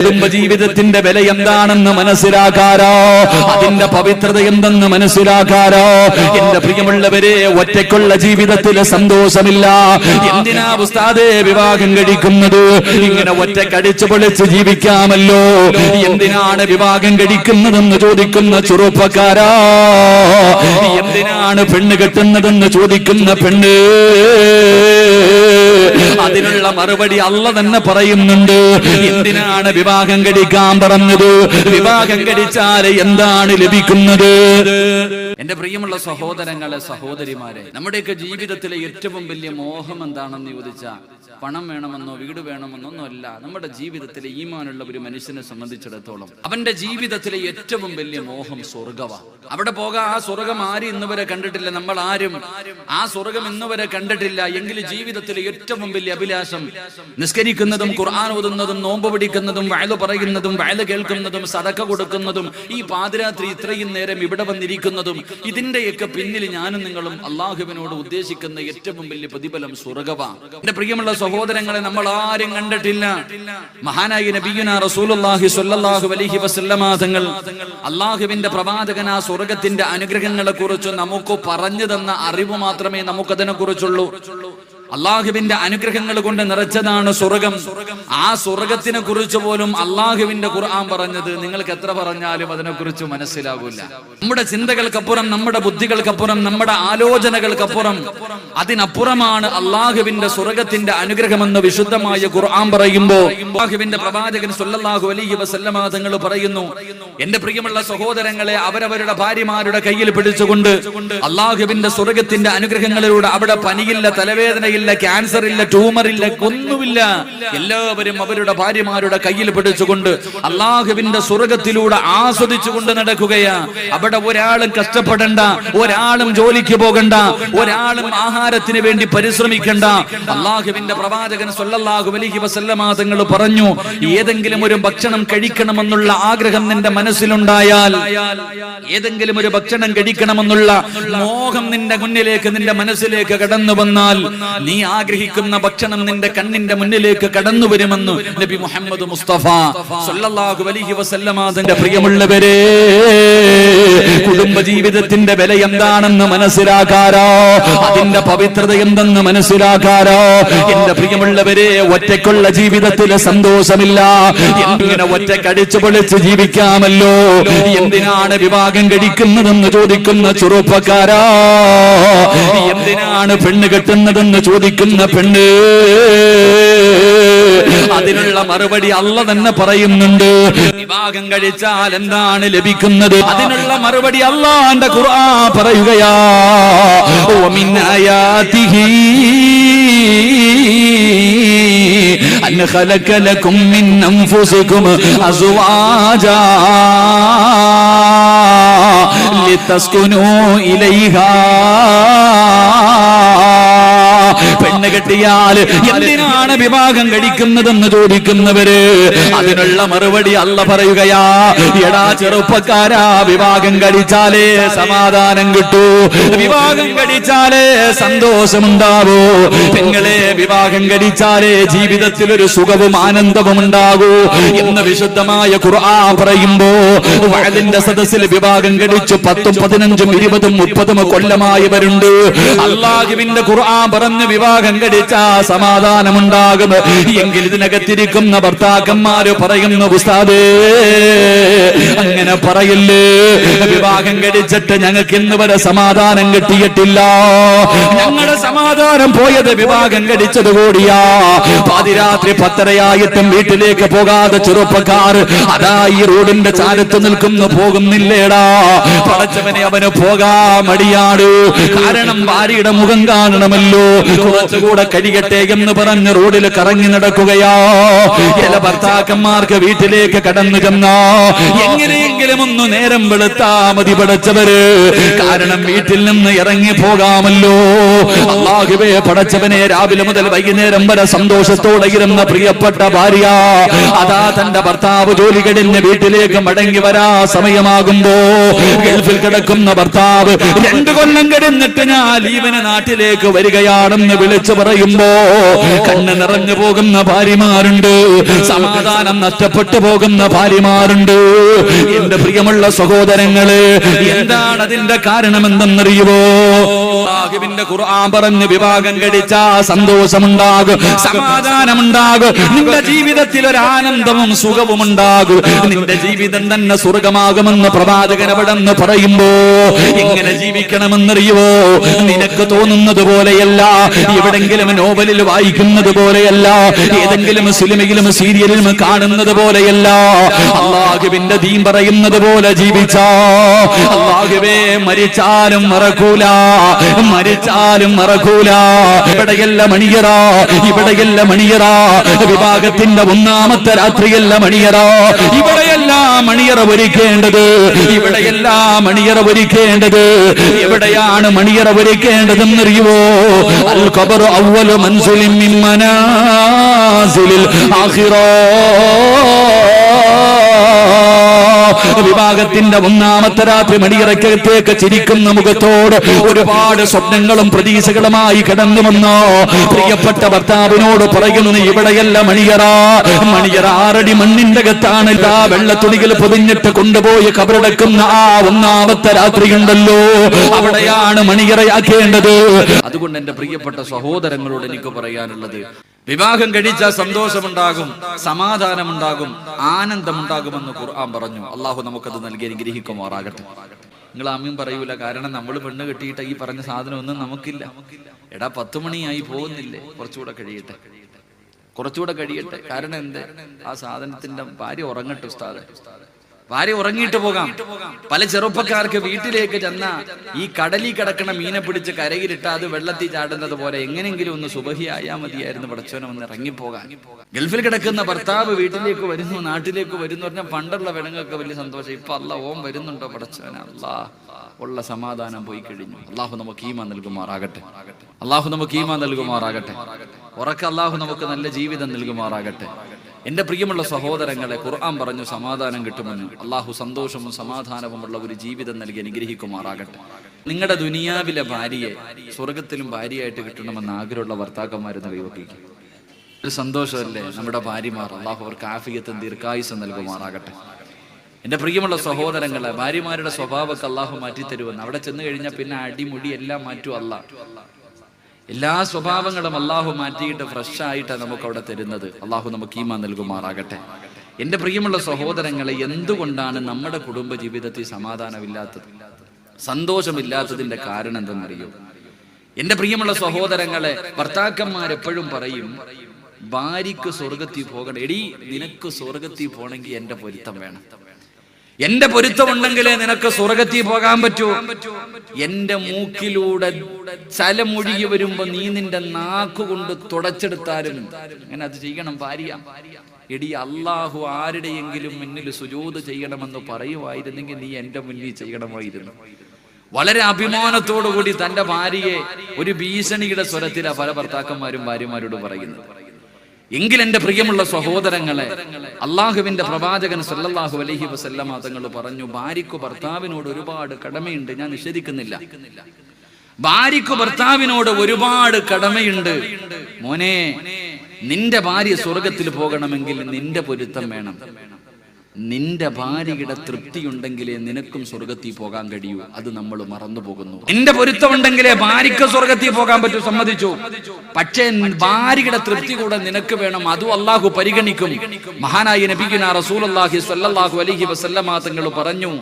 കുടുംബജീവിതത്തിന്റെ വില എന്താണെന്ന് മനസ്സിലാക്കാരോ? അതിന്റെ പവിത്രത എന്തെന്ന് മനസ്സിലാക്കാരോ? എന്റെ പ്രിയമുള്ളവരെ ഒറ്റയ്ക്കുള്ള ജീവിതത്തിൽ സന്തോഷമില്ല. എന്തിനാ ഉസ്താദേ വിവാഹം കഴിക്കുന്നത്? ഇങ്ങനെ ഒറ്റക്കടിച്ചു പൊളിച്ച് ജീവിക്കാമല്ലോ. എന്തിനാണ് വിവാഹം കഴിക്കുന്നതെന്ന് ചോദിക്കുന്ന ചെറുപ്പക്കാരാ? എന്തിനാണ് പെണ്ണ് കെട്ടുന്നതെന്ന് ചോദിക്കുന്ന പെണ്ണ്? അതിനുള്ള മറുപടി അല്ല തന്നെ പറയുന്നുണ്ട്. എന്തിനാണ് വിവാഹം കഴിക്കാൻ പറഞ്ഞത്? വിവാഹം കഴിച്ചാൽ എന്താണ് ലഭിക്കുന്നത്? എന്റെ പ്രിയമുള്ള സഹോദരങ്ങളെ സഹോദരിമാരെ നമ്മുടെയൊക്കെ ജീവിതത്തിലെ ഏറ്റവും വലിയ മോഹം എന്താണെന്ന് ചോദിച്ചാൽ പണം വേണമെന്നോ വീട് വേണമെന്നോ ഒന്നുമല്ല നമ്മുടെ ജീവിതത്തിലെ ഈമാനുള്ള ഒരു മനുഷ്യനെ സംബന്ധിച്ചിടത്തോളം അവന്റെ ജീവിതത്തിലെ ഏറ്റവും വലിയ മോഹം സ്വർഗമാണ് അവിടെ പോകാൻ ആ സ്വർഗം ആരും ഇന്നുവരെ കണ്ടിട്ടില്ല? നമ്മൾ ആരും. ആ സ്വർഗം ഇന്നുവരെ കണ്ടിട്ടില്ല. എങ്കിൽ ജീവിതത്തിലെ ഏറ്റവും വലിയ അഭിലാഷം നിസ്കരിക്കുന്നതും ഖുർആൻ ഓതുന്നതും നോമ്പ് പിടിക്കുന്നതും വയൽ പറയുന്നതും വയൽ കേൾക്കുന്നതും സതക്ക കൊടുക്കുന്നതും ഈ പാതിരാത്രി ഇത്രയും നേരം ഇവിടെ വന്നിരിക്കുന്നതും ഇതിന്റെയൊക്കെ പിന്നിൽ ഞാനും നിങ്ങളും അള്ളാഹുവിനോട് ഉദ്ദേശിക്കുന്ന ഏറ്റവും വലിയ പ്രതിഫലം സ്വർഗവാ എന്റെ പ്രിയമുള്ള സഹോദരങ്ങളെ നമ്മൾ ആരും കണ്ടിട്ടില്ല. മഹാനായ നബിയുന റസൂലുള്ളാഹി സ്വല്ലല്ലാഹു അലൈഹി വസല്ലമ തങ്ങൾ അള്ളാഹുവിന്റെ പ്രവാചകൻ ആ സ്വർഗത്തിന്റെ നമുക്ക് പറഞ്ഞു തന്ന അറിവ് മാത്രമേ നമുക്കതിനെ കുറിച്ചുള്ളൂ അള്ളാഹുവിന്റെ അനുഗ്രഹങ്ങൾ കൊണ്ട് നിറച്ചതാണ് സ്വർഗം. ആ സ്വർഗത്തിനെ കുറിച്ച് പോലും അള്ളാഹുവിന്റെ ഖുർആൻ പറഞ്ഞത് നിങ്ങൾക്ക് എത്ര പറഞ്ഞാലും അതിനെക്കുറിച്ച് മനസ്സിലാകില്ല നമ്മുടെ ചിന്തകൾക്കപ്പുറം നമ്മുടെ ബുദ്ധികൾക്കപ്പുറം നമ്മുടെ ആലോചനകൾക്കപ്പുറം അതിനപ്പുറമാണ് അള്ളാഹുവിന്റെ സ്വർഗത്തിന്റെ അനുഗ്രഹമെന്ന് വിശുദ്ധമായ ഖുർആൻ പറയുമ്പോൾ. അള്ളാഹുവിന്റെ പ്രവാചകൻ സല്ലല്ലാഹു അലൈഹി വസല്ലമ തങ്ങൾ പറയുന്നു എന്റെ പ്രിയമുള്ള സഹോദരങ്ങളെ അവരവരുടെ ഭാര്യമാരുടെ കയ്യിൽ പിടിച്ചുകൊണ്ട് അള്ളാഹുവിന്റെ സ്വർഗത്തിന്റെ അനുഗ്രഹങ്ങളിലൂടെ അവിടെ പനിയില്ല തലവേദനയില്ല ക്യാൻസർ ഇല്ല ട്യൂമർ ഇല്ല ഒന്നുമില്ല എല്ലാവരും അവരുടെ ഭാര്യമാരുടെ കയ്യിൽ പിടിച്ചുകൊണ്ട് അള്ളാഹുവിന്റെ സ്വർഗത്തിലൂടെ ആസ്വദിച്ചുകൊണ്ട് നടക്കുകയാ. അവിടെ ഒരാളും കഷ്ടപ്പെടണ്ട ഒരാളും ജോലിക്ക് പോകണ്ട ഒരാളും ആഹാരത്തിന് വേണ്ടി പരിശ്രമിക്കണ്ട. അള്ളാഹുവിന്റെ പ്രവാചകൻ സൊല്ലാഹു അലൈഹി വസല്ലമാതങ്ങൾ പറഞ്ഞു ഏതെങ്കിലും ഒരു ഭക്ഷണം കഴിക്കണമെന്നുള്ള ആഗ്രഹം നിന്റെ മനസ്സിലുണ്ടായാൽ ഏതെങ്കിലും ഒരു ഭക്ഷണം കഴിക്കണമെന്നുള്ള മോഹം നിന്റെ മുന്നിലേക്ക് നിന്റെ മനസ്സിലേക്ക് കടന്നു വന്നാൽ നീ ആഗ്രഹിക്കുന്ന ഭക്ഷണം നിന്റെ കണ്ണിന്റെ മുന്നിലേക്ക് കടന്നു വരുമെന്ന് നബി മുഹമ്മദ് മുസ്തഫ സല്ലല്ലാഹു അലൈഹി വസല്ലമ തന്റെ പ്രിയമുള്ളവരെ കുടുംബ ജീവിതത്തിന്റെ വില എന്താണെന്ന് മനസ്സിലാക്കാരോ? അതിന്റെ പവിത്രത എന്തെന്ന് മനസ്സിലാക്കാരോ? എന്റെ പ്രിയമുള്ളവരെ ഒറ്റയ്ക്കുള്ള ജീവിതത്തിൽ സന്തോഷമില്ല. എന്തിനെ ഒറ്റക്കടിച്ചു പൊളിച്ച് ജീവിക്കാമല്ലോ? എന്തിനാണ് വിവാഹം കഴിക്കുന്നതെന്ന് ചോദിക്കുന്ന ചെറുപ്പക്കാരാ? എന്തിനാണ് പെണ്ണ് കെട്ടുന്നതെന്ന് ചോദിക്കുന്ന പെണ്ണ് അതിനുള്ള മറുപടി അല്ല തന്നെ പറയുന്നുണ്ട് വിവാഹം കഴിച്ചാൽ എന്താണ് ലഭിക്കുന്നത് അതിനുള്ള മറുപടി അള്ളാന്റെ ഖുർആ പറയുകയാ ومن آياته أن خلق لكم من أنفسكم أزواجا لتسكنوا إليها പെണ്ണ് കെട്ടിയാൽ എന്തിനാണ് വിവാഹം കഴിക്കുന്നതെന്ന് ചോദിക്കുന്നവര്? അതിനുള്ള മറുപടി അല്ല പറയുകയാ. എടാ ചെറുപ്പക്കാരാ വിവാഹം കഴിച്ചാലേ സമാധാനം കിട്ടൂ. വിവാഹം കഴിച്ചാലേ സന്തോഷമുണ്ടാവൂ. പെങ്ങളെ വിവാഹം കഴിച്ചാലേ ജീവിതത്തിൽ ഒരു സുഖവും ആനന്ദവും ഉണ്ടാകൂ എന്ന് വിശുദ്ധമായ ഖുർആ പറയുമ്പോ വയലിന്റെ സദസ്സിൽ വിവാഹം കഴിച്ചു പത്തും പതിനഞ്ചും ഇരുപതും മുപ്പതും കൊല്ലമായവരുണ്ട്. അള്ളാഹുവിന്റെ ഖുർആൻ പറഞ്ഞ് വിവാഹം കഴിച്ച സമാധാനമുണ്ടാകും. എങ്കിൽ ഇതിനകത്തിരിക്കുന്ന ഭർത്താക്കന്മാര് പറയുന്നു ഉസ്താദേ അങ്ങനെ പറയില്ലേ? വിവാഹം കഴിച്ചിട്ട് ഞങ്ങൾക്ക് ഇന്ന് വരെ സമാധാനം കിട്ടിയിട്ടില്ല. ഞങ്ങളുടെ സമാധാനം പോയത് വിവാഹം കഴിച്ചത് കൂടിയാ. പാതിരാത്രി പത്തരയായിട്ടും വീട്ടിലേക്ക് പോകാതെ ചെറുപ്പക്കാർ അതാ ഈ റോഡിന്റെ ചാരത്ത് നിൽക്കുന്നു പോകുന്നില്ലേടാ. പടച്ചവനെ അവന് പോകാ മടിയാടു കാരണം ഭാര്യയുടെ മുഖം കാണണമല്ലോ. കുറച്ചുകൂടെ കഴിയട്ടെ എന്ന് പറഞ്ഞ് റോഡിൽ കറങ്ങി നടക്കുകയാ. ചില ഭർത്താക്കന്മാർക്ക് വീട്ടിലേക്ക് കടന്നു ചെന്നാ. എങ്ങനെയെങ്കിലും ഒന്ന് നേരം വെളുത്താ മതി പടച്ചവര്. കാരണം വീട്ടിൽ നിന്ന് ഇറങ്ങി പോകാമല്ലോ. അള്ളാഹുവേ പടച്ചവനെ രാവിലെ മുതൽ വൈകുന്നേരം വരെ സന്തോഷത്തോടെ ഇരുന്ന പ്രിയപ്പെട്ട ഭാര്യ അതാ തന്റെ ഭർത്താവ് ജോലി കഴിഞ്ഞ് വീട്ടിലേക്ക് മടങ്ങി വരാ സമയമാകുമ്പോ. ഗൾഫിൽ കിടക്കുന്ന ഭർത്താവ് രണ്ടു കൊല്ലം കഴിഞ്ഞിട്ട് ഞാൻ ലീവിന് നാട്ടിലേക്ക് വരികയാണ് ഭാര്യയാണെന്ന് വിളിച്ചു പറയുമ്പോ കണ്ണ് നിറഞ്ഞു പോകുന്ന ഭാര്യമാരുണ്ട്. സമാധാനം നഷ്ടപ്പെട്ടു പോകുന്ന ഭാര്യമാരുണ്ട്. എന്റെ പ്രിയമുള്ള സഹോദരങ്ങൾ എന്താണ് അതിന്റെ കാരണമെന്തെന്നറിയുമോ സാഹിബിന്റെ ഖുർആൻ പറഞ്ഞ് വിവാഹം കഴിച്ച സന്തോഷമുണ്ടാകും സമാധാനമുണ്ടാകും നിന്റെ ജീവിതത്തിൽ ഒരു ആനന്ദവും സുഖവും ഉണ്ടാകും. നിന്റെ ജീവിതം തന്നെ സ്വർഗമാകുമെന്ന് പ്രവാചകൻ അവിടെ പറയുമ്പോ എങ്ങനെ ജീവിക്കണമെന്നറിയുവോ? നിനക്ക് തോന്നുന്നത് പോലെയല്ല എവിടെങ്കിലും നോവലിൽ വായിക്കുന്നത് പോലെയല്ല ഏതെങ്കിലും സിനിമയിലും സീരിയലിലും കാണുന്നത് പോലെയല്ല. അള്ളാഹുവിന്റെ ദീൻ പറയുന്നത് പോലെ ജീവിച്ചേ മരിച്ചാലും മറക്കൂല. മരിച്ചാലും മറക്കൂല. ഇവിടെയല്ല മണിയറ? ഇവിടെയല്ല മണിയറ? വിഭാഗത്തിന്റെ ഒന്നാമത്തെ രാത്രിയല്ല മണിയറ? ഇവിടെയല്ല മണിയറ ഒരുക്കേണ്ടത്. ഇവിടെയല്ല മണിയറ ഒരുക്കേണ്ടത്. എവിടെയാണ് മണിയറ ഒരുക്കേണ്ടതെന്നറിയുവോ? അൽ ഖബർ അവ്വലു മൻസുലിൻ മിൻ മനാസിലിൽ വിഭാഗത്തിന്റെ ഒന്നാമത്തെ രാത്രി മണിയറക്കകത്തേക്ക് ചിരിക്കുന്ന മുഖത്തോട് ഒരുപാട് സ്വപ്നങ്ങളും പ്രതീക്ഷകളുമായി കടന്നു വന്നോ? പ്രിയപ്പെട്ട ഭർത്താവിനോട് പറയുന്നു നീ ഇവിടെയല്ല മണിയറ. മണിയറ ആറടി മണ്ണിന്റെ അകത്താണ്. ഇതാ വെള്ളത്തുണികൾ പൊതിഞ്ഞിട്ട് കൊണ്ടുപോയി കബറടക്കുന്ന ആ ഒന്നാമത്തെ രാത്രിയുണ്ടല്ലോ. അവിടെയാണ് മണിയറയാക്കേണ്ടത്. അതുകൊണ്ട് എന്റെ പ്രിയപ്പെട്ട സഹോദരങ്ങളോട് എനിക്ക് പറയാനുള്ളത് വിവാഹം കഴിച്ചാൽ സന്തോഷമുണ്ടാകും സമാധാനമുണ്ടാകും ആനന്ദമുണ്ടാകുമെന്ന് ഖുർആൻ പറഞ്ഞു. അള്ളാഹു നമുക്കത് നൽകി അനുഗ്രഹിക്കുമാറാകട്ടെ. നിങ്ങൾ അമ്മയും പറയൂല കാരണം നമ്മൾ പെണ്ണ് കെട്ടിയിട്ട് ഈ പറഞ്ഞ സാധനം ഒന്നും നമുക്കില്ല. എടാ പത്ത് മണിയായി പോകുന്നില്ലേ? കുറച്ചുകൂടെ കഴിയട്ടെ. കുറച്ചുകൂടെ കഴിയട്ടെ. കാരണം എന്ത്? ആ സാധനത്തിന്റെ ഭാര്യ ഉറങ്ങട്ടെ ഉസ്താദെ. ഭാര്യ ഉറങ്ങിയിട്ട് പോകാം. പല ചെറുപ്പക്കാർക്ക് വീട്ടിലേക്ക് ചെന്ന ഈ കടലിൽ കിടക്കണ മീനെ പിടിച്ച് കരയിലിട്ട് അത് വെള്ളത്തിൽ ചാടുന്നത് പോലെ എങ്ങനെങ്കിലും ഒന്ന് സുബഹിയായാ മതിയായിരുന്നു പടച്ചോനെ ഒന്ന് ഇറങ്ങിപ്പോകാൻ ഗൾഫിൽ കിടക്കുന്ന ഭർത്താവ് വീട്ടിലേക്ക് വരുന്നു നാട്ടിലേക്ക് വരുന്നു പറഞ്ഞാൽ പണ്ടുള്ള പെണ്ണുങ്ങൾക്ക് വലിയ സന്തോഷം. ഇപ്പൊ അല്ല ഓം വരുന്നുണ്ടോ പടച്ചോന അല്ലാ ഉള്ള സമാധാനം പോയി കഴിഞ്ഞു. അള്ളാഹു നമുക്ക് ഈമ നൽകുമാറാകട്ടെ. അള്ളാഹു നമുക്ക് ഈമ നൽകുമാറാകട്ടെ. ഉറക്ക അള്ളാഹു നമുക്ക് നല്ല ജീവിതം നൽകുമാറാകട്ടെ. എന്റെ പ്രിയമുള്ള സഹോദരങ്ങളെ ഖുർആൻ പറഞ്ഞു സമാധാനം കിട്ടുമെന്ന് അള്ളാഹു സന്തോഷവും സമാധാനവുമുള്ള ഒരു ജീവിതം നൽകി അനുഗ്രഹിക്കുമാറാകട്ടെ. നിങ്ങളുടെ ദുനിയാവിലെ ഭാര്യയെ സ്വർഗത്തിലും ഭാര്യയായിട്ട് കിട്ടണമെന്ന് ആഗ്രഹമുള്ള ഭർത്താക്കന്മാരെന്ന് കൈവക്കിക്കും ഒരു സന്തോഷമല്ലേ നമ്മുടെ ഭാര്യമാർ അള്ളാഹു അവർക്ക് ആഫിയത്തും ദീർഘായുസം നൽകുമാറാകട്ടെ. എന്റെ പ്രിയമുള്ള സഹോദരങ്ങളെ ഭാര്യമാരുടെ സ്വഭാവമൊക്കെ അള്ളാഹു മാറ്റി തരുമെന്ന് അവിടെ ചെന്ന് കഴിഞ്ഞാൽ പിന്നെ അടിമുടി എല്ലാം മാറ്റും അല്ല എല്ലാ സ്വഭാവങ്ങളും അള്ളാഹു മാറ്റിയിട്ട് ഫ്രഷ് ആയിട്ടാണ് നമുക്ക് അവിടെ തരുന്നത്. അള്ളാഹു നമുക്ക് ഈമാ നൽകുമാറാകട്ടെ. എന്റെ പ്രിയമുള്ള സഹോദരങ്ങളെ എന്തുകൊണ്ടാണ് നമ്മുടെ കുടുംബ ജീവിതത്തിൽ സമാധാനമില്ലാത്തത്? സന്തോഷമില്ലാത്തതിന്റെ കാരണം എന്തെന്നറിയോ? എന്റെ പ്രിയമുള്ള സഹോദരങ്ങളെ ഭർത്താക്കന്മാരെപ്പോഴും പറയും ഭാര്യക്ക് സ്വർഗത്തിൽ പോകണം എടി നിനക്ക് സ്വർഗത്തിൽ പോകണമെങ്കിൽ എന്റെ പൊരുത്തം വേണം. എന്റെ പൊരുത്തമുണ്ടെങ്കിലേ നിനക്ക് സ്വർഗത്തിൽ പോകാൻ പറ്റൂ. എന്റെ മൂക്കിലൂടെ ചലമൊഴുകി വരുമ്പോ നീ നിന്റെ നാക്കുകൊണ്ട് തുടച്ചെടുത്താലും അങ്ങനെ അത് ചെയ്യണം ഭാര്യ. എടി അള്ളാഹു ആരുടെയെങ്കിലും മുന്നിൽ സുജോത് ചെയ്യണമെന്ന് പറയുമായിരുന്നെങ്കിൽ നീ എന്റെ മുന്നിൽ ചെയ്യണമായിരുന്നു. വളരെ അഭിമാനത്തോടു കൂടി തന്റെ ഭാര്യയെ ഒരു ഭീഷണിയുടെ സ്വരത്തിലാ പല ഭർത്താക്കന്മാരും ഭാര്യമാരോട് പറയുന്നത്. എങ്കിൽ എന്റെ പ്രിയമുള്ള സഹോദരങ്ങളെ അള്ളാഹുവിന്റെ പ്രവാചകൻ സല്ലല്ലാഹു അലൈഹി വസല്ലമ തങ്ങൾ പറഞ്ഞു ഭാര്യക്കു ഭർത്താവിനോട് ഒരുപാട് കടമയുണ്ട് ഞാൻ നിഷേധിക്കുന്നില്ല. ഭാര്യക്കു ഭർത്താവിനോട് ഒരുപാട് കടമയുണ്ട്. മോനെ നിന്റെ ഭാര്യ സ്വർഗത്തിൽ പോകണമെങ്കിൽ നിന്റെ പൊരുത്തം വേണം. നിന്റെ ഭാര്യയുടെ തൃപ്തി ഉണ്ടെങ്കിലേ നിനക്കും സ്വർഗത്തിൽ പോകാൻ കഴിയൂ. അത് നമ്മൾ മറന്നു പോകുന്നു നിന്റെ പൊരുത്തമുണ്ടെങ്കിലേ ഭാര്യയ്ക്ക് സ്വർഗത്തിൽ പോകാൻ പറ്റൂ. സമ്മതിച്ചു. പക്ഷേ ഭാര്യയുടെ തൃപ്തി കൂടെ നിനക്ക് വേണം. അതും അള്ളാഹു പരിഗണിക്കും. മഹാനായി നബിഗുന റസൂലുള്ളാഹി സല്ലാഹു അലൈഹി വസല്ലമ തങ്ങൾ പറഞ്ഞു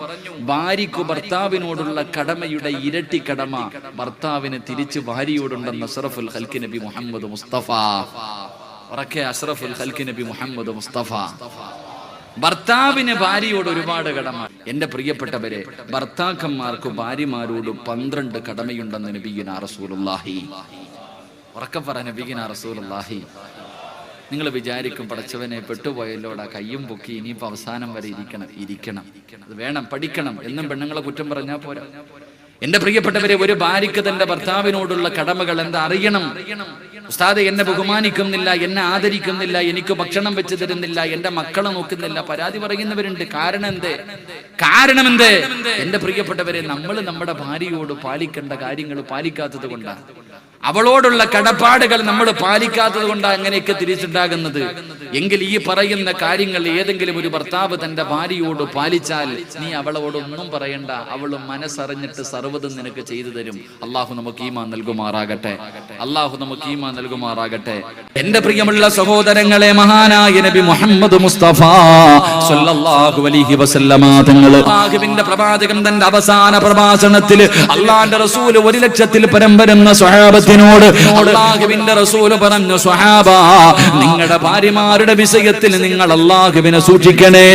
ഭാര്യക്കു ഭർത്താവിനോടുള്ള കടമയുടെ ഇരട്ടി കടമ. ഭർത്താവിന് തിരിച്ച് ഭാര്യയോടുണ്ടെന്ന് അഷ്റഫുൽ ഹൽക്കി നബി മുഹമ്മദ് മുസ്തഫ. ഉറക്കെ അഷ്റഫുൽ ഹൽക്കി നബി മുഹമ്മദ് മുസ്തഫ. ഭർത്താവിന് ഭാര്യയോട് ഒരുപാട് കടമ. എന്റെ പ്രിയപ്പെട്ടവരെ ഭർത്താക്കന്മാർക്ക് ഭാര്യമാരോട് പന്ത്രണ്ട് കടമയുണ്ടെന്ന് നബിഗിന റസൂലുള്ളാഹി. ഉറക്കം പറ നബിഗിന റസൂലുള്ളാഹി. നിങ്ങൾ വിചാരിക്കും പഠിച്ചവനെ പെട്ടുപോയല്ലോടാ കയ്യും പൊക്കി ഇനിയിപ്പോ അവസാനം വരെ ഇരിക്കണം ഇരിക്കണം. അത് വേണം പഠിക്കണം. എന്നും പെണ്ണുങ്ങളെ കുറ്റം പറഞ്ഞാൽ പോരാ. എന്റെ പ്രിയപ്പെട്ടവരെ ഒരു ഭാര്യക്ക് തന്റെ ഭർത്താവിനോടുള്ള കടമകൾ എന്താ അറിയണം? ഉസ്താദെ എന്നെ ബഹുമാനിക്കുന്നില്ല എന്നെ ആദരിക്കുന്നില്ല എനിക്ക് ഭക്ഷണം വെച്ച് തരുന്നില്ല എന്റെ മക്കളെ നോക്കുന്നില്ല. പരാതി പറയുന്നവരുണ്ട്. കാരണം എന്തേ കാരണം എന്തേ എന്റെ പ്രിയപ്പെട്ടവരെ നമ്മൾ നമ്മുടെ ഭാര്യയോട് പാലിക്കേണ്ട കാര്യങ്ങൾ പാലിക്കാത്തത് കൊണ്ടാണ് അവളോടുള്ള കടപ്പാടുകൾ നമ്മൾ പാലിക്കാത്തത് കൊണ്ടാണ് അങ്ങനെയൊക്കെ തിരിച്ചുണ്ടാകുന്നത്. എങ്കിൽ ഈ പറയുന്ന കാര്യങ്ങൾ ഏതെങ്കിലും ഒരു ഭർത്താവ് തന്റെ ഭാര്യയോട് പാലിച്ചാൽ നീ അവളോടൊന്നും പറയണ്ട. അവൾ മനസ്സറിഞ്ഞിട്ട് സർവതും നിനക്ക് ചെയ്തു തരും. അള്ളാഹു നമുക്ക് ഈമാ നൽകുമാറാകട്ടെ. അള്ളാഹു നമുക്ക് ഈമാ നൽകുമാറാകട്ടെ. എന്റെ പ്രിയമുള്ള സഹോദരങ്ങളെ മഹാനായ നബി മുഹമ്മദ് മുസ്തഫ സല്ലല്ലാഹു അലൈഹി വസല്ലമ തങ്ങൾ. പ്രവാചകൻ തന്റെ അവസാന പ്രഭാഷണത്തിൽ അള്ളാന്റെ റസൂൽ ഒരു ലക്ഷത്തിൽ പരം വരുന്ന അള്ളാഹുവിന്റെ റസൂൽ പറഞ്ഞു സ്വഹാബ നിങ്ങളുടെ ഭാര്യമാരുടെ വിഷയത്തിൽ നിങ്ങൾ അള്ളാഹുവിനെ സൂക്ഷിക്കണേ.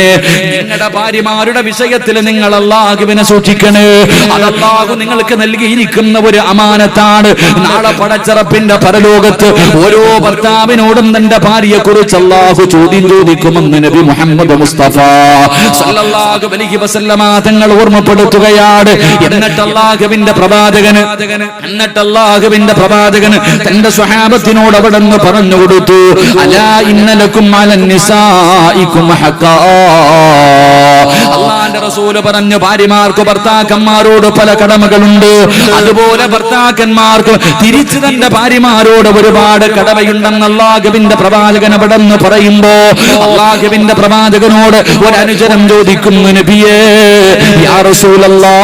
നിങ്ങളുടെ ഭാര്യമാരുടെ വിഷയത്തിൽ നിങ്ങൾ അള്ളാഹുവിനെ സൂക്ഷിക്കണേ. അത് അള്ളാഹു നിങ്ങൾക്ക് നൽകിയിരിക്കുന്ന ഒരു അമാനത്താണ്. നാളെ പടച്ചറപ്പിന്റെ പരലോകത്ത് ഓരോ ഭർത്താവിനോടും തന്റെ ഭാര്യയെ കുറിച്ച് അള്ളാഹു ചോദ്യം ചോദിക്കുമെന്ന് നബി മുഹമ്മദ് മുസ്തഫ സല്ലല്ലാഹു അലൈഹി വസല്ലമ തങ്ങൾ ഓർമ്മപ്പെടുത്തുകയാണ്. എന്നിട്ട് അള്ളാഹുവിന്റെ പ്രവാചകന് എന്നിട്ട് അള്ളാഹുവിന്റെ പ്രവാചകന് തന്റെ സ്വഹാബത്തിനോട് അവിടെ നിന്ന് പറഞ്ഞു കൊടുത്തു. അലാ ഇന്നലക്കും ഹഖാ. അള്ളാന്റെ റസൂൽ പറഞ്ഞു ഭാര്യമാർക്ക് ഭർത്താക്കന്മാരോട് പല കടമകളുണ്ട്. അതുപോലെ ഭർത്താക്കന്മാർക്ക് തിരിച്ചു തന്റെ ഭാര്യമാരോട് ഒരുപാട് കടമയുണ്ടെന്ന് അള്ളാഹുവിന്റെ പ്രവാചകൻ അവിടെ നിന്ന് പറയുമ്പോ അള്ളാഹുവിന്റെ പ്രവാചകനോട് ഒരു അനുചരം ചോദിക്കുന്നു നബിയേ യാ റസൂലല്ലാ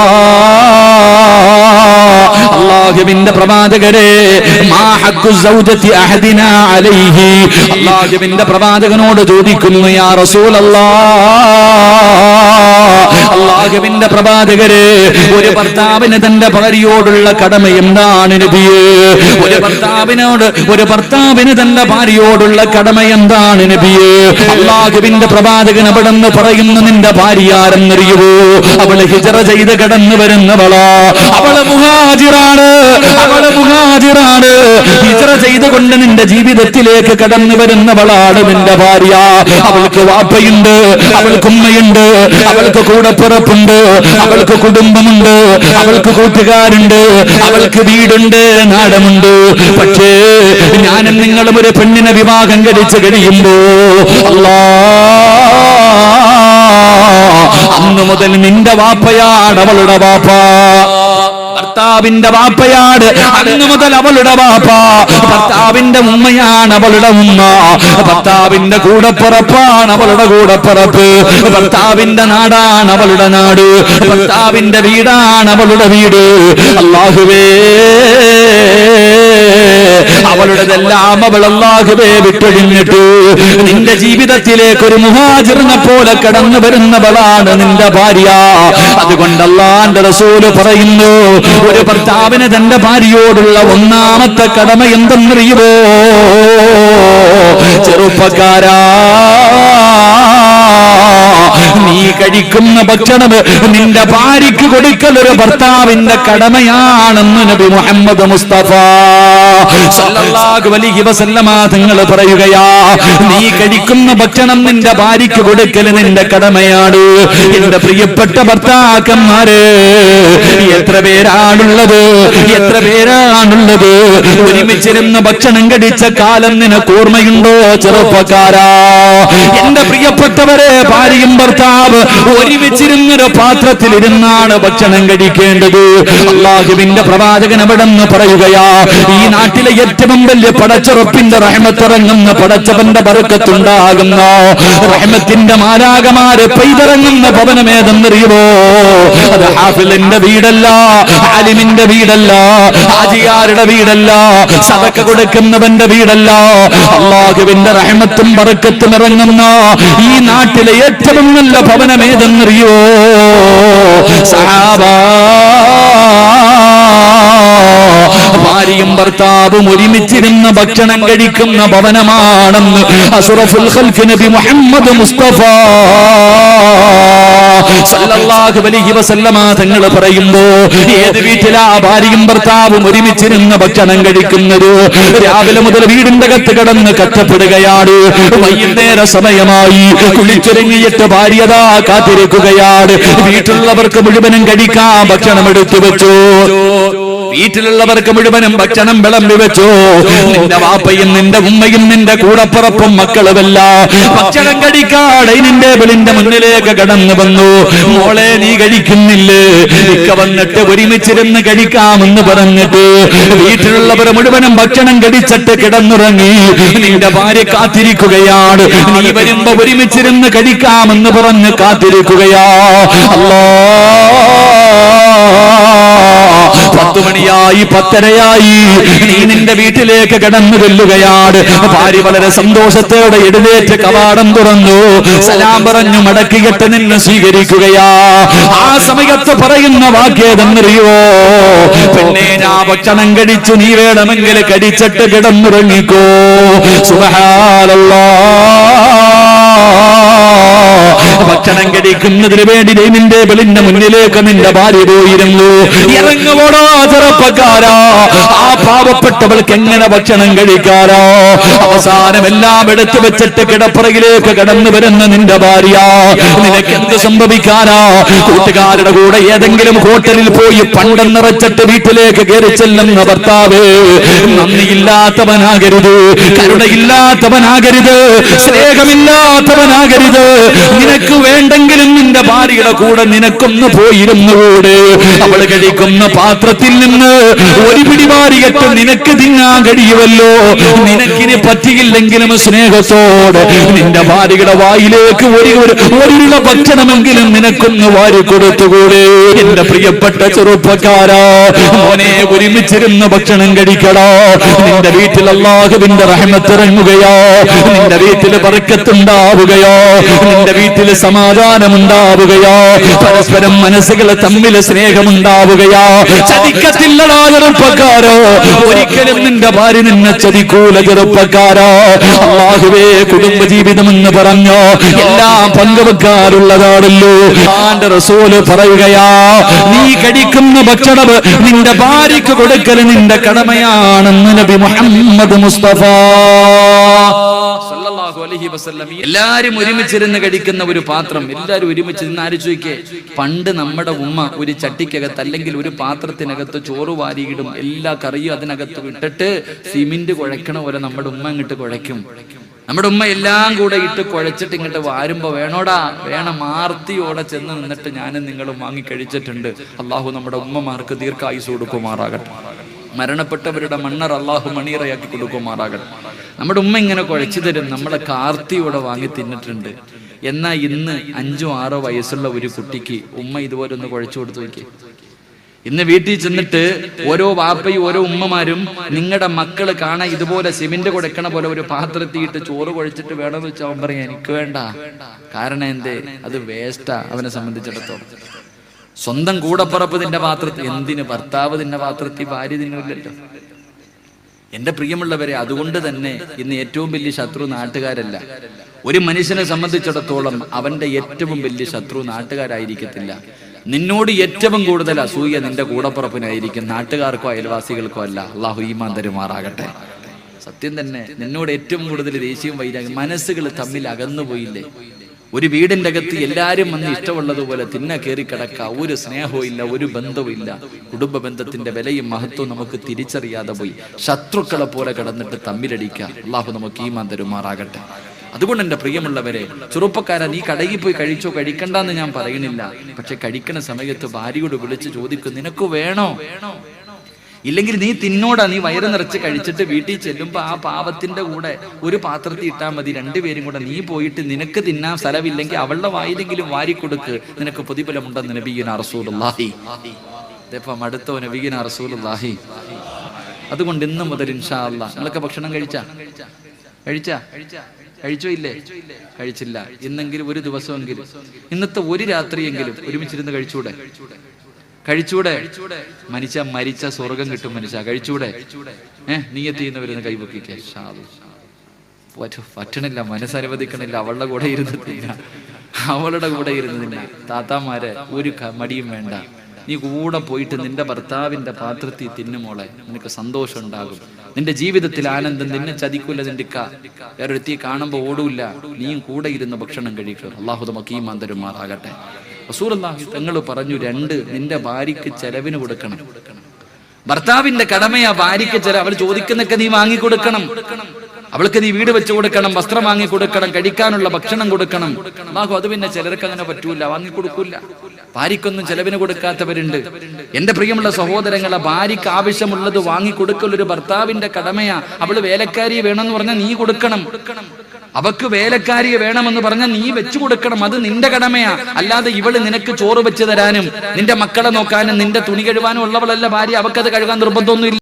അള്ളാഹുവിന്റെ പ്രവാചകരെ. അള്ളാഹുവിന്റെ പ്രവാചകനോട് ചോദിക്കുന്നു യാ റസൂലല്ലാ. അള്ളാഹുവിന്റെ പ്രവാചകരെ ഒരു ഭർത്താവിന് തന്റെ ഭാര്യയോടുള്ള കടമ എന്താണ് നബിയേ ഒരു ഭർത്താവിനോട് ഒരു ഭർത്താവിന് തന്റെ ഭാര്യയോടുള്ള കടമ എന്താണ് നബിയേ അള്ളാഹുവിന്റെ പ്രവാചകൻ അവിടെ നിന്ന് പറയുന്നു നിന്റെ ഭാര്യ ആരെന്നറിയുവോ അവൾ ഹിജറ ചെയ്ത് കടന്നു വരുന്നവളാ. അവൾ മുഹാജിറാണ്. അവൾ മുഹാജിറാണ്. ഹിജറ ചെയ്തുകൊണ്ട് നിന്റെ ജീവിതത്തിലേക്ക് കടന്നു വരുന്നവളാണ് നിന്റെ ഭാര്യ. അവൾക്ക് വാപ്പയുണ്ട് അവൾക്ക് ഉമ്മയുണ്ട് അവൾക്ക് കൂടപ്പിറപ്പുണ്ട് അവൾക്ക് കുടുംബമുണ്ട്. അവൾക്ക് കൂട്ടുകാരുണ്ട്. അവൾക്ക് വീടുണ്ട്. നാടമുണ്ട്. പക്ഷേ ഞാനും നിങ്ങളും ഒരു പെണ്ണിനെ വിവാഹം കഴിച്ചു കഴിയുമ്പോ അല്ലാ അന്ന് മുതൽ നിന്റെ വാപ്പയാണ് അവളുടെ വാപ്പ. ഭർത്താവിന്റെ വാപ്പയാണ് അന്ന് മുതൽ അവളുടെ വാപ്പ. ഭർത്താവിന്റെ ഉമ്മയാണ് അവളുടെ ഉമ്മ. ഭർത്താവിന്റെ കൂടപ്പിറപ്പാണ് അവളുടെ കൂടപ്പിറപ്പ്. ഭർത്താവിന്റെ നാടാണ് അവളുടെ നാട്. ഭർത്താവിന്റെ വീടാണ് അവളുടെ വീട്. അള്ളാഹുവേ അവളുടെതെല്ലാം അവൾ അല്ലാഹുവേ വിട്ടൊഴിഞ്ഞിട്ട് നിന്റെ ജീവിതത്തിലേക്ക് ഒരു മുഹാജിറിനെ പോലെ കടന്നു വരുന്നവളാണ് നിന്റെ ഭാര്യ. അതുകൊണ്ട് അള്ളാന്റെ റസൂൽ പറയുന്നു ഒരു ഭർത്താവിന് തന്റെ ഭാര്യയോടുള്ള ഒന്നാമത്തെ കടമ എന്തെന്നറിയുമോ ചെറുപ്പക്കാരാ നീ കഴിക്കുന്ന ഭക്ഷണം നിന്റെ ഭാര്യക്ക് കൊടുക്കൽ ഒരു ഭർത്താവിന്റെ കടമയാണെന്ന് നബി മുഹമ്മദ് മുസ്തഫ. തങ്ങൾ പറയുകയാ നീ കഴിക്കുന്ന ഭക്ഷണം നിന്റെ ഭാര്യയ്ക്ക് കൊടുക്കൽ നിന്റെ കടമയാണ്. എന്റെ പ്രിയപ്പെട്ട ഭർത്താക്കന്മാര് എത്ര പേരാണുള്ളത് എത്ര പേരാണുള്ളത്? ഒരുമിച്ചിരുന്ന് ഭക്ഷണം കടിച്ച കാലം നിനക്ക് ഓർമ്മയുണ്ടോ ചെറുപ്പക്കാരാ? എന്റെ പ്രിയപ്പെട്ടവരെ ഭാര്യയും ഭർത്താവ് ഒരുമിച്ചിരുന്നൊരു പാത്രത്തിൽ ഇരുന്നാണ് ഭക്ഷണം കഴിക്കേണ്ടത്. അള്ളാഹുവിന്റെ പ്രവാചകൻ അവിടെ നിന്ന് പറയുകയാ ഈ നാട്ടിലെ ഏറ്റവും വലിയ പടച്ചുറപ്പിന്റെ റഹ്മത്തിറങ്ങുന്ന പടച്ചവന്റെ ബറുക്കത്തുണ്ടാകുന്ന റഹ്മത്തിന്റെ മാലാകമാര് പെയ്തിറങ്ങുന്ന ഭവനമേതെന്നറിയുമോ അത് ഹാഫിലിന്റെ വീടല്ല ആലിമിന്റെ വീടല്ല ആജിയാരുടെ വീടല്ല സതക്ക കൊടുക്കുന്നവന്റെ വീടല്ല. അള്ളാഹുവിന്റെ റഹ്മത്തും പറക്കത്തും ഇറങ്ങുന്ന ഈ നാട്ടിലെ ഏറ്റവും നല്ല ഭവനമേതെന്നറിയോ സഹാബാ. ഭാര്യയും ഭർത്താവും ഒരുമിച്ചിരുന്ന് ഭക്ഷണം കഴിക്കുന്ന ഭവനമാണെന്ന് അസുറഫുൽ നബി മുഹമ്മദ് മുസ്തഫ. സല്ലല്ലാഹു അലൈഹി വസല്ലമ തങ്ങൾ പറയുമ്പോ ഏത് വീട്ടിലാ ഭാര്യയും ഭർത്താവും ഒരുമിച്ചിരുന്ന് ഭക്ഷണം കഴിക്കുന്നത്? രാവിലെ മുതൽ വീടിന്റെ കത്ത് കിടന്ന് കറ്റപ്പെടുകയാണ് വൈകുന്നേര സമയമായി കുളിച്ചൊരുങ്ങിയിട്ട് ഭാര്യതാ കാത്തിരിക്കുകയാണ്. വീട്ടിലുള്ളവർക്ക് മുഴുവനും കഴിക്കാൻ ഭക്ഷണം എടുത്തു വെച്ചു. വീട്ടിലുള്ളവർക്ക് മുഴുവനും ഭക്ഷണം വിളമ്പി വെച്ചു. നിന്റെ വാപ്പയും നിന്റെ ഉമ്മയും നിന്റെ കൂടപ്പുറപ്പും മക്കളുമല്ല. ഭക്ഷണം കഴിക്കാതെ നിന്റെ വിളിന്റെ മുന്നിലേക്ക് കടന്നു വന്നു. മോളെ നീ കഴിക്കുന്നില്ലേ? ഇക്ക വന്നിട്ട് ഒരുമിച്ചിരുന്ന് കഴിക്കാമെന്ന് പറഞ്ഞിട്ട് വീട്ടിലുള്ളവർ മുഴുവനും ഭക്ഷണം കടിച്ചിട്ട് കിടന്നുറങ്ങി. നിന്റെ ഭാര്യ കാത്തിരിക്കുകയാണ്. നീ വരുമ്പോ ഒരുമിച്ചിരുന്ന് കഴിക്കാമെന്ന് പറഞ്ഞ് കാത്തിരിക്കുകയാ. അല്ലാ. പത്തു മണിയായി പത്തരയായി. നീ നിന്റെ വീട്ടിലേക്ക് കടന്നു വെല്ലുകയാണ് ഭാര്യ വളരെ സന്തോഷത്തോടെ എഴുന്നേറ്റ് കവാടം തുറന്നു. സലാം പറഞ്ഞു മടക്കിയിട്ട് നിന്നെ സ്വീകരിക്കുകയാ. ആ സമയത്ത് പറയുന്ന വാക്യേതെന്നറിയോ? പിന്നെ ഞാൻ ഭക്ഷണം കഴിച്ചു നീ വേണമെങ്കിൽ കടിച്ചിട്ട് കിടന്നുറങ്ങിക്കോ. സുബഹാനല്ലാ. ഭക്ഷണം കഴിക്കുന്നതിന് വേണ്ടി നിന്റെ വെളിന്റെ മുന്നിലേക്ക് നിന്റെ ഭാര്യ പോയിരുന്നു. ഇറങ്ങുവോടോ ചെറുപ്പക്കാരാ. ആ പാവപ്പെട്ടവൾക്ക് എങ്ങനെ ഭക്ഷണം കഴിക്കാരോ അവസാനം എല്ലാം എടുത്തു വെച്ചിട്ട് കിടപ്പുറകിലേക്ക് കടന്നു വരുന്ന നിന്റെ ഭാര്യ. നിനക്ക് എന്ത് സംഭവിക്കാനാ? കൂട്ടുകാരുടെ കൂടെ ഏതെങ്കിലും ഹോട്ടലിൽ പോയി പണ്ടം നിറച്ചിട്ട് വീട്ടിലേക്ക് കയറി ചെല്ലുന്ന ഭർത്താവ് നന്ദിയില്ലാത്തവനാകരുത് കരുണയില്ലാത്തവനാകരുത് സ്നേഹമില്ലാത്തവനാകരുത്. നിനക്ക് വേണ്ടെങ്കിലും നിന്റെ ഭാര്യയുടെ കൂടെ നിനക്കൊന്ന് പോയിരുന്നുകൂടെ? അവൾ കഴിക്കുന്ന പാത്രത്തിൽ നിന്ന് ഒരു പിടി ഭാര്യയൊക്കെ നിനക്ക് തിന്നാൻ കഴിയുമല്ലോ? നിനക്കിന് പറ്റിയില്ലെങ്കിലും സ്നേഹത്തോടെ നിന്റെ ഭാര്യയുടെ വായിലേക്ക് ഒരു ഒരു ഒരുള്ള ഭക്ഷണമെങ്കിലും നിനക്കൊന്ന് വാരി കൊടുത്തുകൂടെ? എന്റെ പ്രിയപ്പെട്ട ചെറുപ്പക്കാരാ മോനെ ഒരുമിച്ചിരുന്ന് ഭക്ഷണം കഴിക്കടാ. നിന്റെ വീട്ടിൽ അള്ളാഹുവിന്റെ റഹമത്തിറങ്ങുകയോ നിന്റെ വീട്ടിൽ പറക്കത്തുണ്ടാവുകയോ നിന്റെ വീട്ടിൽ സമാധാനമുണ്ടാവുകയോ? പരസ്പരം മനസ്സുകൾ തമ്മിൽ സ്നേഹമുണ്ടാവുകയോ? ചതിക്കത്തില്ലടാ ചെറുപ്പക്കാരോ? ഒരിക്കലും നിന്റെ ഭാര്യ നിന്നെ ചതിക്കൂല ചെറുപ്പക്കാരോ? അള്ളാഹുവേ കുടുംബജീവിതം എന്ന് പറഞ്ഞോ? എല്ലാം പങ്കുവെക്കാറുള്ളതാണല്ലോ. ആന്റെ റസൂൽ പറയുകയാ നീ കഴിക്കുന്ന ഭക്ഷണം നിന്റെ ഭാര്യക്ക് കൊടുക്കൽ നിന്റെ കടമയാണെന്ന് നബി മുഹമ്മദ് മുസ്തഫ. സല്ലല്ലാഹു അലൈഹി വസല്ലം എല്ലാരും ഒരുമിച്ചിരുന്ന് കഴിക്കുന്ന ഒരു പാത്രം. എല്ലാരും ഒരുമിച്ച് നിന്ന് ആര് ചോദിക്കേ പണ്ട് നമ്മുടെ ഉമ്മ ഒരു ചട്ടിക്കകത്ത് അല്ലെങ്കിൽ ഒരു പാത്രത്തിനകത്ത് ചോറ് വാരിയിടും എല്ലാ കറിയും അതിനകത്ത് ഇട്ടിട്ട് സിമിന്റ് കുഴക്കണ പോലെ നമ്മുടെ ഉമ്മ ഇങ്ങോട്ട് കുഴയ്ക്കും. നമ്മുടെ ഉമ്മ എല്ലാം കൂടെ ഇട്ട് കുഴച്ചിട്ട് ഇങ്ങോട്ട് വാരുമ്പോ വേണോടാ വേണം ആർത്തിയോടെ ചെന്ന് നിന്നിട്ട് ഞാനും നിങ്ങളും വാങ്ങി കഴിച്ചിട്ടുണ്ട്. അള്ളാഹു നമ്മുടെ ഉമ്മമാർക്ക് ദീർഘായുസ് കൊടുക്കുമാറാകട്ടെ. മരണപ്പെട്ടവരുടെ മണ്ണർ അള്ളാഹു മണിയറയാക്കി കൊടുക്കുമാറാകട്ടെ. നമ്മുടെ ഉമ്മ ഇങ്ങനെ കുഴച്ചു തരും. നമ്മളെ കാർത്തിയോടെ വാങ്ങി തിന്നിട്ടുണ്ട്. എന്നാ ഇന്ന് അഞ്ചോ ആറോ വയസ്സുള്ള ഒരു കുട്ടിക്ക് ഉമ്മ ഇതുപോലെ ഒന്ന് കുഴച്ചു കൊടുത്തു നോക്കി ഇന്ന് വീട്ടിൽ ചെന്നിട്ട് ഓരോ വാപ്പയും ഓരോ ഉമ്മമാരും നിങ്ങളുടെ മക്കൾ കാണാൻ ഇതുപോലെ സിമെന്റ് കൊടുക്കണ പോലെ ഒരു പാത്രത്തിയിട്ട് ചോറ് കുഴച്ചിട്ട് വേണമെന്ന് വെച്ചാൽ അവൻ പറയാം എനിക്ക് വേണ്ട. കാരണം എന്തേ? അത് വേസ്റ്റാ അവനെ സംബന്ധിച്ചിടത്തോളം. സ്വന്തം കൂടപ്പുറപ്പ് നിന്റെ പാത്രത്തിൽ എന്തിന് ഭർത്താവ് നിന്റെ പാത്രത്തിൽ ഭാര്യ തിന്നില്ലല്ലോ എന്റെ പ്രിയമുള്ളവരെ അതുകൊണ്ട് തന്നെ ഇന്ന് ഏറ്റവും വലിയ ശത്രു നാട്ടുകാരല്ല. ഒരു മനുഷ്യനെ സംബന്ധിച്ചിടത്തോളം അവന്റെ ഏറ്റവും വലിയ ശത്രു നാട്ടുകാരായിരിക്കത്തില്ല. നിന്നോട് ഏറ്റവും കൂടുതൽ അസൂയ നിന്റെ കൂടപ്പുറപ്പിനായിരിക്കും. നാട്ടുകാർക്കോ അയൽവാസികൾക്കോ അല്ല. അള്ളാഹു ഈമാൻ തരുമാറാകട്ടെ. സത്യം തന്നെ നിന്നോട് ഏറ്റവും കൂടുതൽ ദേഷ്യവും വൈരാഗ്യം മനസ്സുകൾ തമ്മിൽ അകന്നുപോയില്ലേ? ഒരു വീടിന്റെ അകത്ത് എല്ലാരും വന്ന് ഇഷ്ടമുള്ളതുപോലെ തിന്ന കയറി കിടക്ക. ഒരു സ്നേഹവും ഇല്ല ഒരു ബന്ധവും ഇല്ല കുടുംബ ബന്ധത്തിന്റെ വിലയും മഹത്വവും നമുക്ക് തിരിച്ചറിയാതെ പോയി. ശത്രുക്കളെ പോലെ കിടന്നിട്ട് തമ്മിലടിക്കുക. അള്ളാഹു നമുക്ക് ഈമാൻ തരുമാറാകട്ടെ. അതുകൊണ്ട് എന്റെ പ്രിയമുള്ളവരെ ചെറുപ്പക്കാരൻ നീ കടയിൽ പോയി കഴിച്ചോ കഴിക്കണ്ടെന്ന് ഞാൻ പറയുന്നില്ല. പക്ഷെ കഴിക്കണ സമയത്ത് ഭാര്യയോട് വിളിച്ച് ചോദിക്കും നിനക്ക് വേണോ വേണോ? ഇല്ലെങ്കിൽ നീ തിന്നോടാ നീ വയറ് നിറച്ച് കഴിച്ചിട്ട് വീട്ടിൽ ചെല്ലുമ്പോ ആ പാവത്തിന്റെ കൂടെ ഒരു പാത്രത്തിൽ ഇട്ടാൽ മതി രണ്ടുപേരും കൂടെ. നീ പോയിട്ട് നിനക്ക് തിന്നാൻ സ്ഥലമില്ലെങ്കിൽ അവളുടെ വായിലെങ്കിലും വാരി കൊടുക്ക്. നിനക്ക് പ്രതിഫലമുണ്ടെന്ന് നബീന റസൂലുള്ളാഹി. ഇതിപ്പം അടുത്തോ നബീന റസൂലുള്ളാഹി. അതുകൊണ്ട് ഇന്ന് മുതൽ ഇൻഷാ അള്ളാ നിങ്ങളൊക്കെ ഭക്ഷണം കഴിച്ചാ? കഴിച്ചാ? കഴിച്ചോ? ഇല്ലേ? കഴിച്ചില്ല. ഇന്നെങ്കിലും ഒരു ദിവസമെങ്കിലും. ഇന്നത്തെ ഒരു രാത്രിയെങ്കിലും ഒരുമിച്ചിരുന്ന് കഴിച്ചൂടെ? കഴിച്ചൂടെ? മരിച്ച മരിച്ച സ്വർഗം കിട്ടും മനുഷ്യ കഴിച്ചൂടെ? ഏഹ് നീയത്ത് ചെയ്യുന്നവരുന്ന് കൈപൊക്കിക്കേ? പറ്റണില്ല മനസ്സനുവദിക്കണില്ല അവളുടെ കൂടെ ഇരുന്ന് അവളുടെ കൂടെ ഇരുന്ന് തിന്ന. താത്താമാരെ ഒരു മടിയും വേണ്ട. നീ കൂടെ പോയിട്ട് നിന്റെ ഭർത്താവിന്റെ പാത്രത്തിൽ തിന്നുമോളെ നിനക്ക് സന്തോഷം ഉണ്ടാകും നിന്റെ ജീവിതത്തിൽ ആനന്ദം നിന്നെ ചതിക്കൂല നിന്റെ വേറൊരുത്തി കാണുമ്പോൾ ഓടൂല്ല നീയും കൂടെ ഇരുന്ന് ഭക്ഷണം കഴിക്കും. അള്ളാഹു നമുക്ക് ഈ മാന്തരുമാറാകട്ടെ റസൂലുള്ളാഹി തങ്ങൾ പറഞ്ഞു രണ്ട് നിന്റെ ഭാര്യക്ക് ചെലവിന് കൊടുക്കണം. ഭർത്താവിന്റെ കടമയാ ഭാര്യക്ക് ചെലവ്. അവൾ ചോദിക്കുന്നൊക്കെ നീ വാങ്ങിക്കൊടുക്കണം. അവൾക്ക് നീ വീട് വെച്ച് കൊടുക്കണം വസ്ത്രം വാങ്ങി കൊടുക്കണം കഴിക്കാനുള്ള ഭക്ഷണം കൊടുക്കണം. ബാഹു അത് പിന്നെ ചിലർക്ക് അങ്ങനെ പറ്റൂല വാങ്ങി കൊടുക്കൂല. ഭാര്യക്കൊന്നും ചെലവിന് കൊടുക്കാത്തവരുണ്ട്. എന്റെ പ്രിയമുള്ള സഹോദരങ്ങളെ ഭാര്യക്ക് ആവശ്യമുള്ളത് വാങ്ങി കൊടുക്കൽ ഒരു ഭർത്താവിന്റെ കടമയാ. അവൾ വേലക്കാരി വേണമെന്ന് പറഞ്ഞാൽ നീ കൊടുക്കണം. അവക്ക് വേലക്കാരിയെ വേണമെന്ന് പറഞ്ഞാൽ നീ വെച്ചു കൊടുക്കണം അത് നിന്റെ കടമയാ. അല്ലാതെ ഇവൾ നിനക്ക് ചോറ് വെച്ച് തരാനും നിന്റെ മക്കളെ നോക്കാനും നിന്റെ തുണി കഴുകാനും ഉള്ളവളല്ല ഭാര്യ. അവക്കത് കഴുകാൻ നിർബന്ധമൊന്നുമില്ല.